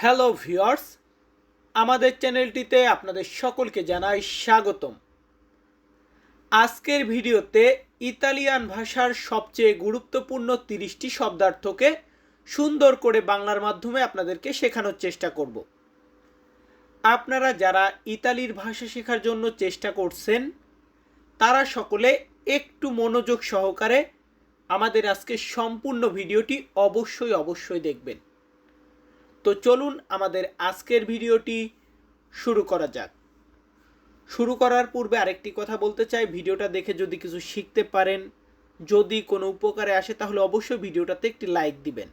Hello viewers, আমাদের চ্যানেলটিতে আপনাদের সকলকে জানাই স্বাগতম। আজকের ভিডিওতে ইতালিয়ান ভাষার সবচেয়ে গুরুত্বপূর্ণ তিরিশটি শব্দার্থকে সুন্দর করে বাংলার মাধ্যমে আপনাদেরকে শেখানোর চেষ্টা করব। আপনারা যারা ইতালির ভাষা শেখার জন্য চেষ্টা করছেন, তারা সকলে একটু মনোযোগ সহকারে আমাদের আজকে সম্পূর্ণ ভিডিওটি অবশ্যই অবশ্যই দেখবেন। তো চলুন আমাদের আজকের ভিডিওটি শুরু করা যাক। শুরু করার পূর্বে আরেকটি কথা বলতে চাই। ভিডিওটা দেখে যদি কিছু শিখতে পারেন, যদি কোনো উপকারে আসে, তাহলে অবশ্যই ভিডিওটাতে একটি লাইক দিবেন।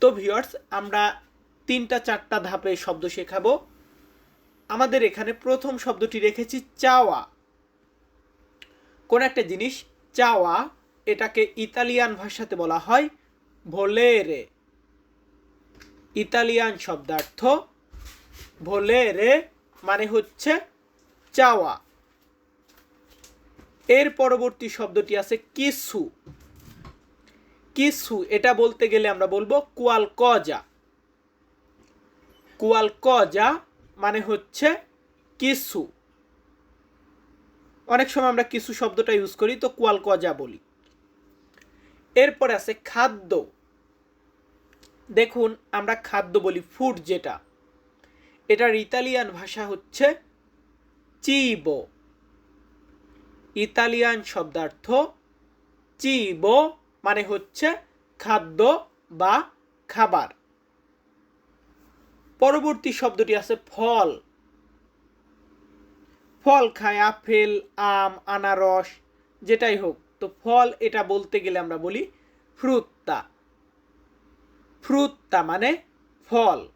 তো ভিউয়ার্স, আমরা তিনটা চারটা ধাপে শব্দ শেখাবো। আমাদের এখানে প্রথম শব্দটি রেখেছি, চাওয়া। কোন একটা জিনিস, চাওয়া, এটাকে ইতালিয়ান ভাষাতে বলা হয়, ভোলেরে। ইতালিয়ান শব্দার্থ ভোলেরে মানে হচ্ছে চাওয়া। এর পরবর্তী শব্দটি আছে কিসু। কিসু, এটা বলতে গেলে আমরা বলব কুয়াল কজা কুয়াল কজা মানে হচ্ছে কিসু। অনেক সময় আমরা কিছু শব্দটা ইউজ করি, তো কুয়াল কজা বলি। এরপরে আছে খাদ্য। দেখুন, আমরা খাদ্য বলি ফুড যেটা। এটার ইতালিয়ান ভাষা হচ্ছে চিবো। ইতালিয়ান শব্দার্থ চিবো মানে হচ্ছে খাদ্য বা খাবার। পরবর্তী শব্দটি আছে ফল। ফল খায় আপেল, আম, আনারস, যেটাই হোক। তো ফল এটা বলতে গেলে আমরা বলি ফ্রুত্তা ফ্রুত্তা মানে ফল।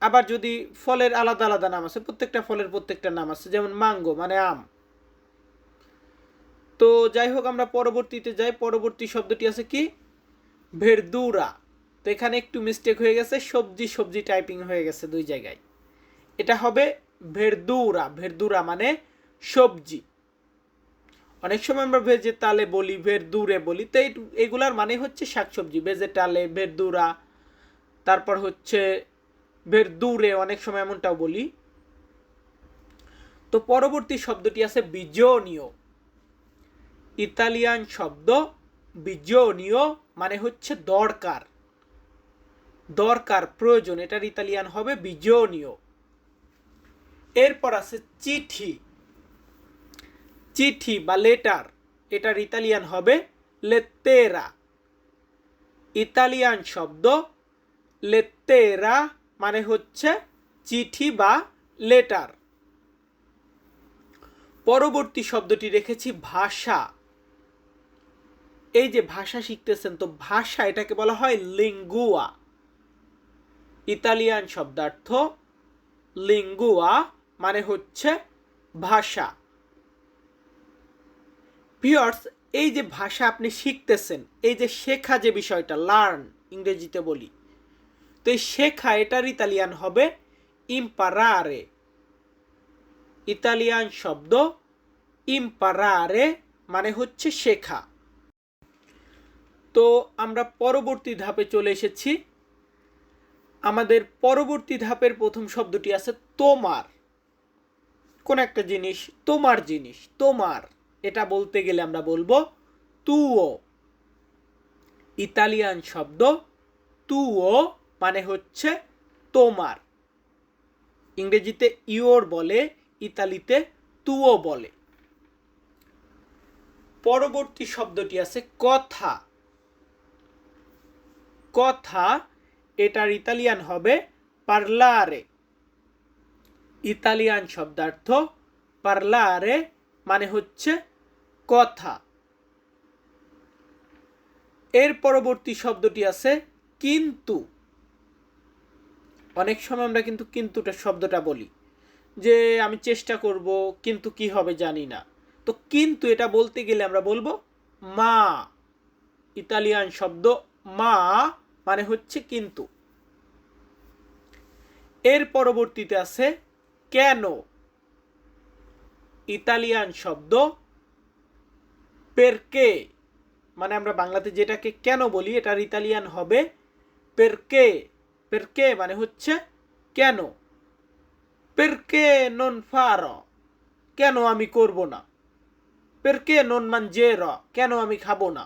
আবার যদি ফলের আলাদা আলাদা নাম আছে, প্রত্যেকটা ফলের প্রত্যেকটা নাম আছে, যেমন মাঙ্গো মানে আম। তো যাই হোক, আমরা পরবর্তীতে যাই। পরবর্তী শব্দটি আছে কি? ভেরদুরা তো এখানে একটু মিস্টেক হয়ে গেছে, সবজি সবজি টাইপিং হয়ে গেছে দুই জায়গায়। এটা হবে ভেরদুরা ভেরদুরা মানে সবজি। অনেক সময় আমরা ভেজেতালে বলি ভেরদুরে বলি। তো এগুলার মানে হচ্ছে শাকসবজি। ভেজেটালে ভেরদুরা তারপর হচ্ছে বের দূরে অনেক সময় এমনটাও বলি। তো পরবর্তী শব্দটি আছে বিজনীয়। ইতালিয়ান শব্দ বিজনীয় মানে হচ্ছে দরকার। দরকার প্রয়োজন, এটার ইতালিয়ান হবে বিজনীয়। এরপর আছে চিঠি। চিঠি বা লেটার, এটার ইতালিয়ান হবে লেতেরা। ইতালিয়ান শব্দ লেত্তেরা মানে হচ্ছে চিঠি বা লেটার। পরবর্তী শব্দটি রেখেছি ভাষা। এই যে ভাষা শিখতেছেন, তো ভাষা এটাকে বলা হয় লিঙ্গুয়া। ইতালিয়ান শব্দার্থ লিঙ্গুয়া মানে হচ্ছে ভাষা। ভিওর্স এই যে ভাষা আপনি শিখতেছেন, এই যে শেখা যে বিষয়টা লার্ন ইংরেজিতে বলি তো এই শেখা, এটার ইতালিয়ান হবে ইম্পারারে। ইতালিয়ান শব্দ ইম্পারারে মানে হচ্ছে শেখা। তো আমরা পরবর্তী ধাপে চলে এসেছি। আমাদের পরবর্তী ধাপের প্রথম শব্দটি আছে তোমার। কোন একটা জিনিস, তোমার জিনিস, তোমার, এটা বলতে গেলে আমরা বলব তুও। ইতালিয়ান শব্দ তুও মানে হচ্ছে তোমার। ইংরেজিতে ইওর বলে, ইতালিতে তুও বলে। পরবর্তী শব্দটি আছে কথা। কথা, এটার ইতালিয়ান হবে পার্লারে ইতালিয়ান শব্দার্থ পার্লারে মানে হচ্ছে কথা। এর পরবর্তী শব্দটি আছে কিন্তু। অনেক সময় আমরা কিন্তু কিন্তুটা শব্দটা বলি। যে আমি চেষ্টা করব, কিন্তু কি হবে জানি না। তো কিন্তু এটা বলতে গেলে আমরা বলব, মা, ইতালিয়ান শব্দ মা মানে হচ্ছে কিন্তু। এর পরবর্তীতে আছে কেন। ইতালিয়ান শব্দ পেরকে মানে আমরা বাংলাতে যেটাকে কেন বলি, এটার ইতালিয়ান হবে পেরকে। পেরকে মানে হচ্ছে কেন পেরকে নন ফার কেন আমি করব না পেরকে নন মান যে র কেন আমি খাব না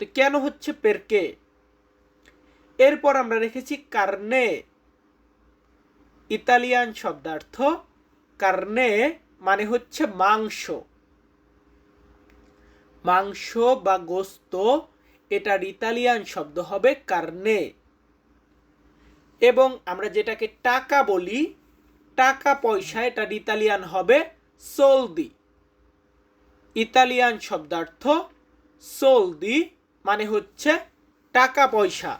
তো কেন হচ্ছে পেরকে এরপর আমরা রেখেছি কার্নে ইতালিয়ান শব্দার্থ কার্নে মানে হচ্ছে মাংস। মাংস বা গোস্ত, এটার ইতালিয়ান শব্দ হবে কার্নে এবং আমরা যেটাকে টাকা বলি, টাকা পয়সা এটার ইতালিয়ান হবে সোলদি ইতালিয়ান শব্দার্থ সোলদি মানে হচ্ছে টাকা পয়সা।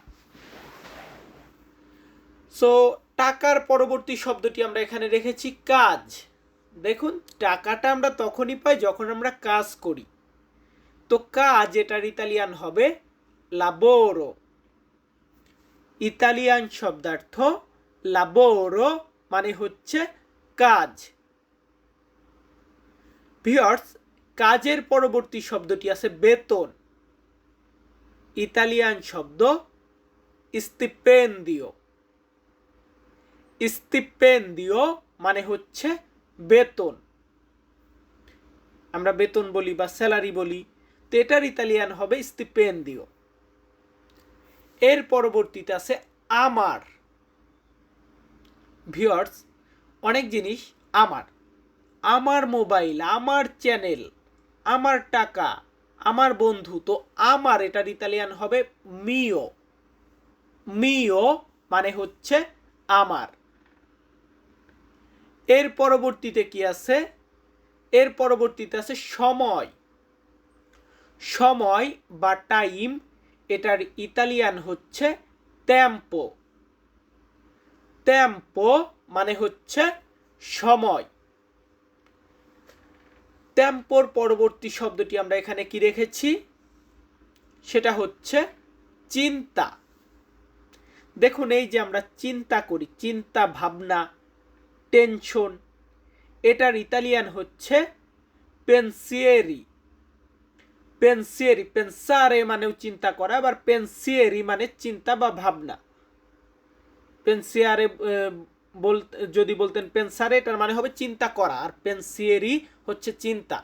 সো টাকার পরবর্তী শব্দটি আমরা এখানে রেখেছি কাজ। দেখুন, টাকাটা আমরা তখনই পাই যখন আমরা কাজ করি। তো কাজ এটার ইতালিয়ান হবে লাবোরো ইতালিয়ান শব্দার্থ লাবোরো মানে হচ্ছে কাজ। ভিওর্স, কাজের পরবর্তী শব্দটি আছে বেতন। ইতালিয়ান শব্দ স্টিপেন্দিও স্টিপেন্দিও মানে হচ্ছে বেতন। আমরা বেতন বলি বা স্যালারি বলি, তো এটার ইতালিয়ান হবে স্টিপেন্দিও এর পরবর্তীতে আছে আমার। ভিওর্স অনেক জিনিস আমার। আমার মোবাইল, আমার চ্যানেল, আমার টাকা, আমার বন্ধু, তো আমার এটার ইতালিয়ান হবে মিও মিও মানে হচ্ছে আমার। এর পরবর্তীতে কি আছে? এর পরবর্তীতে আছে সময়। সময় বা টাইম এটার ইতালিয়ান হচ্ছে ট্যাম্পো ট্যাম্পো মানে হচ্ছে সময়। ট্যাম্পোর পরবর্তী শব্দটি আমরা এখানে কি রেখেছি? সেটা হচ্ছে চিন্তা। দেখুন, এই যে আমরা চিন্তা করি, চিন্তা, ভাবনা টেনশন এটার ইতালিয়ান হচ্ছে পেনসিয়েরি পেনসিয়েরি পেনসারে মানেও চিন্তা করা আবার পেনসিয়েরি মানে চিন্তা বা ভাবনা পেনসিয়ারে বল যদি বলতেন পেনসারে এটার মানে হবে চিন্তা করা আর পেনসিয়েরি হচ্ছে চিন্তা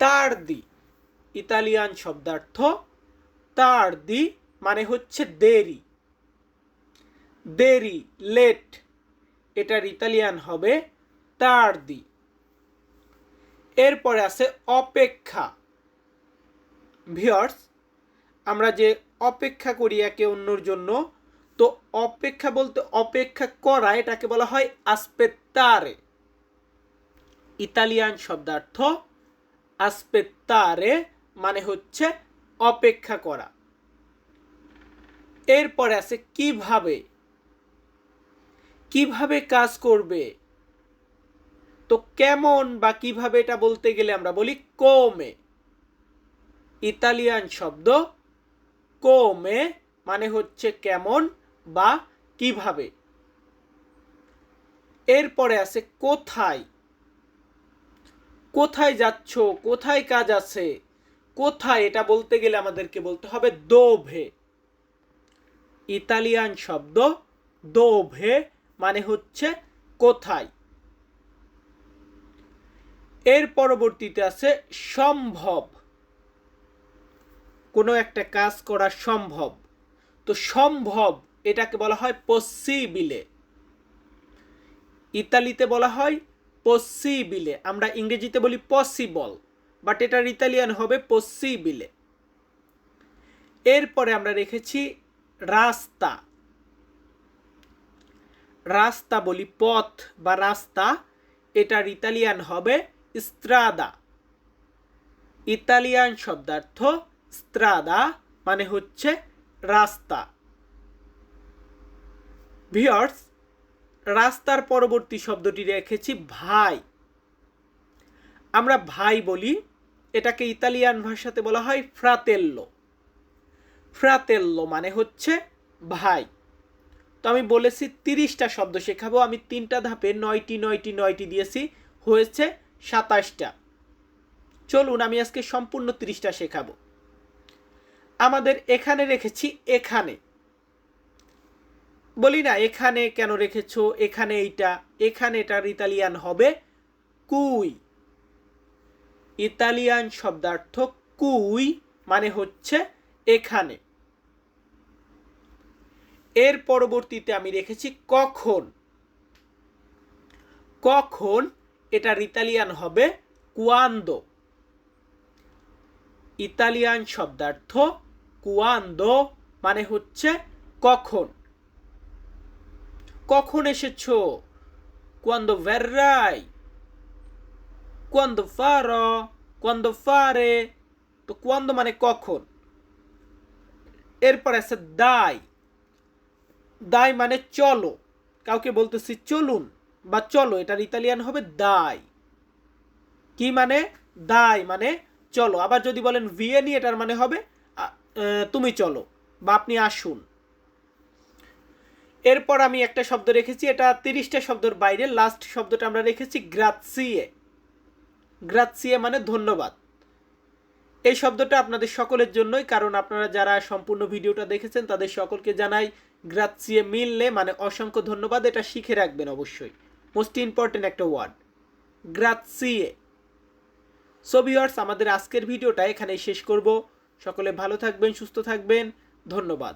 তার দি ইতালিয়ান শব্দার্থ তার দি মানে হচ্ছে দেরি দেরি লেট এটার ইতালিয়ান হবে তার দি এরপরে আছে অপেক্ষা। ভিওর্স আমরা যে অপেক্ষা করি একে অন্যর জন্য, তো অপেক্ষা বলতে অপেক্ষা করা, এটাকে বলা হয় আসপেত্তারে। ইতালিয়ান শব্দার্থ আসপেত্তারে মানে হচ্ছে অপেক্ষা করা। এরপরে আছে কীভাবে? কীভাবে কাজ করবে? তো কেমন বা কীভাবে এটা বলতে গেলে আমরা বলি কোমে? ইতালিয়ান শব্দ কোমে মানে হচ্ছে কেমন বা কীভাবে। এরপরে আছে কোথায়? কোথায় যাচ্ছ? কোথায় কাজ আছে? কোথায়? এটা বলতে গেলে আমাদেরকে বলতে হবে দোভে। ইতালিয়ান শব্দ দোভে মানে হচ্ছে কোথায়। এর পরবর্তীতে আছে সম্ভব। কোনো একটা কাজ করা সম্ভব। তো সম্ভব এটাকে বলা হয় পসিবিলে ইতালিতে বলা হয় পসিবিলে আমরা ইংরেজিতে বলি পসিবল বাট এটার ইতালিয়ান হবে পসিবিলে এরপরে আমরা রেখেছি রাস্তা। রাস্তা বলি পথ বা রাস্তা। এটার ইতালিয়ান হবে স্ত্রাদা ইতালিয়ান শব্দার্থ স্ত্রাদা মানে হচ্ছে রাস্তা। ভিওর্স রাস্তার পরবর্তী শব্দটি রেখেছি ভাই। আমরা ভাই বলি, এটাকে ইতালিয়ান ভাষাতে বলা হয় ফ্রাতেল্লো ফ্রাতেল্লো মানে হচ্ছে ভাই। তো আমি বলেছি তিরিশটা শব্দ শেখাবো, আমি তিনটা ধাপে নয়টি নয়টি নয়টি দিয়েছি, হয়েছে সাতাশটা। চলুন, আমি আজকে সম্পূর্ণ তিরিশটা শেখাবো। আমাদের এখানে রেখেছি এখানে। বলি না, এখানে কেন রেখেছো? এখানে এইটা। এখানে এটার ইতালিয়ান হবে কুই। ইতালিয়ান শব্দার্থ কুই মানে হচ্ছে এখানে। এর পরবর্তীতে আমি রেখেছি কখন। কখন এটার ইতালিয়ান হবে কুয়ান্দো ইতালিয়ান শব্দার্থ কুয়ান্দো মানে হচ্ছে কখন। কখন এসেছ? quando verrai quando farò quando fare, তো কুয়ান্দো মানে কখন। এরপর আছে দায় দায় মানে চলো, কাউকে বলতেছি চলুন। বা চলো, এটার ইতালিয়ান হবে দাই। কি মানে? দাই মানে চলো। আবার যদি বলেন ভিয়েনি, এটার মানে হবে তুমি চলো বা আপনি আসুন। এরপর আমি একটা শব্দ রেখেছি, এটা তিরিশটা শব্দের বাইরে লাস্ট শব্দটা আমরা রেখেছি গ্রাৎসিয়ে। গ্রাৎসিয়ে মানে ধন্যবাদ। এই শব্দটা আপনাদের সকলের জন্যই, কারণ আপনারা যারা সম্পূর্ণ ভিডিওটা দেখেছেন, তাদের সকলকে জানাই গ্রাৎসিয়ে মিললে মানে অসংখ্য ধন্যবাদ, এটা শিখে রাখবেন অবশ্যই। মোস্ট ইম্পর্টেন্ট একটা ওয়ার্ড গ্রাৎসিয়ে সো ভিওয়ার্স আমাদের আজকের ভিডিওটা এখানেই শেষ করব। সকলে ভালো থাকবেন, সুস্থ থাকবেন। ধন্যবাদ।